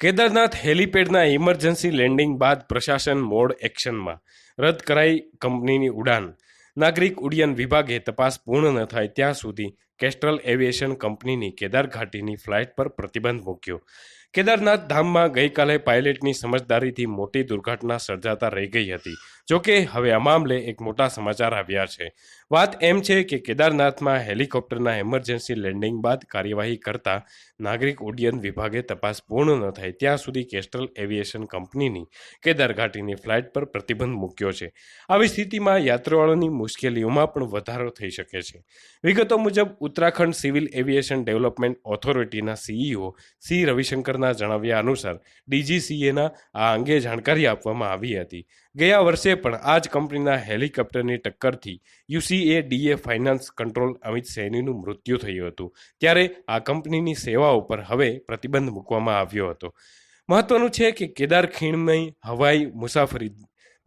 Kedarnath હેલીપેડના emergency landing બાદ પ્રશાસન mode એક્શનમાં રદ કરાઈ કંપનીની ઉડાન. નાગરિક ઉડ્ડયન વિભાગે તપાસ પૂર્ણ ન થાય ત્યાં સુધી કેસ્ટ્રલ એવિએશન કંપનીની કેદાર ઘાટીની ફ્લાઇટ પર પ્રતિબંધ મૂક્યો. કેદારનાથ ધામમાં ગઈકાલે પાયલટની સમજદારીથી મોટી દુર્ઘટના સર્જાતા રહી ગઈ હતી. જોકે હવે આ મામલે એક મોટા સમાચાર આવ્યા છે. વાત એમ છે કે કેદારનાથમાં હેલિકોપ્ટરના એમરજન્સી લેન્ડિંગ બાદ કાર્યવાહી કરતા નાગરિક ઉડ્ડયન વિભાગે તપાસ પૂર્ણ ન થાય ત્યાં સુધી કેસ્ટ્રલ એવિએશન કંપનીની કેદાર ઘાટીની ફ્લાઇટ પર પ્રતિબંધ મૂક્યો છે. આવી સ્થિતિમાં યાત્રાળુઓની મુશ્કેલીઓમાં પણ વધારો થઈ શકે છે. વિગતો મુજબ ઉત્તરાખંડ સિવિલ એવિએશન ડેવલપમેન્ટ ઓથોરિટીના સીઈઓ સી રવિશંકરના જણાવ્યા અનુસાર ડીજીસીએના આ અંગે જાણકારી આપવામાં આવી હતી. ગયા વર્ષે પણ આ જ કંપનીના હેલિકોપ્ટરની ટક્કરથી UCADA finance control Amit સૈનીનું મૃત્યુ થયું હતું, ત્યારે આ કંપનીની સેવાઓ પર હવે પ્રતિબંધ મૂકવામાં આવ્યો હતો. મહત્વનું છે કે કેદાર ખીણની હવાઈ મુસાફરી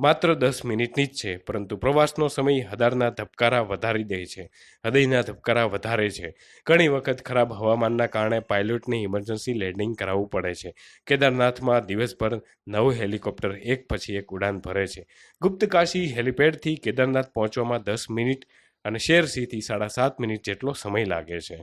માત્ર દસ મિનિટની જ છે, પરંતુ પ્રવાસનો સમય હદારના ધબકારા વધારી દે છે, હૃદયના ધબકારા વધારે છે. ઘણી વખત ખરાબ હવામાનના કારણે પાયલોટને ઇમરજન્સી લેન્ડિંગ કરાવવું પડે છે. કેદારનાથમાં દિવસભર નવ હેલિકોપ્ટર એક પછી એક ઉડાન ભરે છે. ગુપ્તકાશી હેલિપેડથી કેદારનાથ પહોંચવામાં દસ મિનિટ અને શેરસીથી સાડા સાત મિનિટ જેટલો સમય લાગે છે.